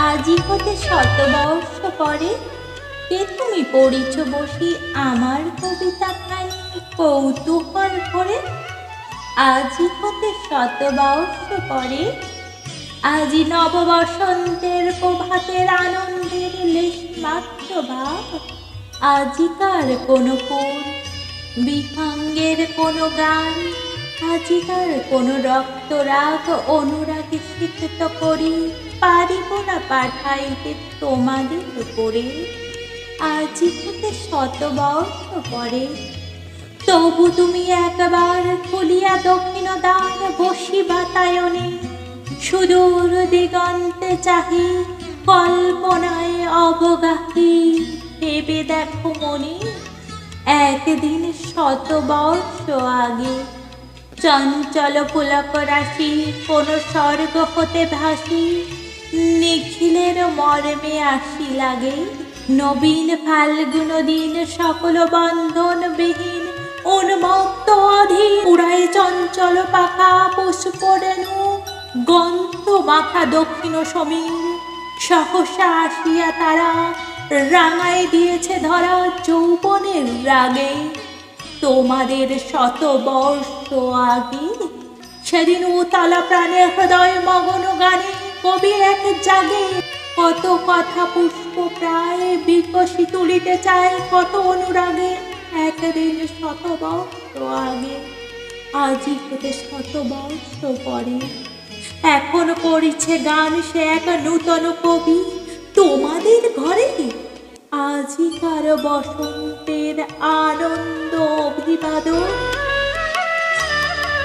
আজি হতে শতবর্ষ পরে কে তুমি পড়িছ বসি আমার কবিতা খানি কৌতূহল করে আজি হতে শতবর্ষ পরে আজি নববসন্তের প্রভাতের আনন্দের লেশ মাত্র ভাব আজিকার কোনো কোন বিহঙ্গের কোনো গান আজিকার কোনো রক্তরাগ অনুরাগে শিক্ষিত করি, পারিব না পাঠাইতে তোমাদের উপরে। আজি হতে শতবর্ষ পরে তবু তুমি একবার খুলিয়া দক্ষিণ দ্বার বসি বাতায়নে সুদূর দিগন্তে চাহি কল্পনায় অবগাহী। ভেবে দেখো মনে, একদিন শত বর্ষ আগে চঞ্চল পুলক রাশি কোন স্বর্গ হতে ভাসি। নিখিলের মর্মে আসি লাগে, নবীন ফাল্গুন দিন সকল বন্ধন বিহীন উন্মত্ত অধীন উড়ায় চঞ্চল পাখা পুষ্প রেণু গন্ধ মাখা দক্ষিণ সমীর। সহসা আসিয়া তারা রাঙায় দিয়েছে ধরা যৌবনের রাগে। তোমাদের শত বর্ষ আগে? সেদিন উতলা প্রাণে হৃদয় মগন গানে কবি এক জাগে, কত কথা পুষ্প প্রায় বিকশি তুলিতে চায়, কত অনুরাগে একদিন শত বর্ষ আগে। আজি হতে শত বর্ষ পরে, এখন করিছে গান সে এক নূতন কবি, তোমাদের ঘরে? আজিকার বসন্তের আনন্দ बता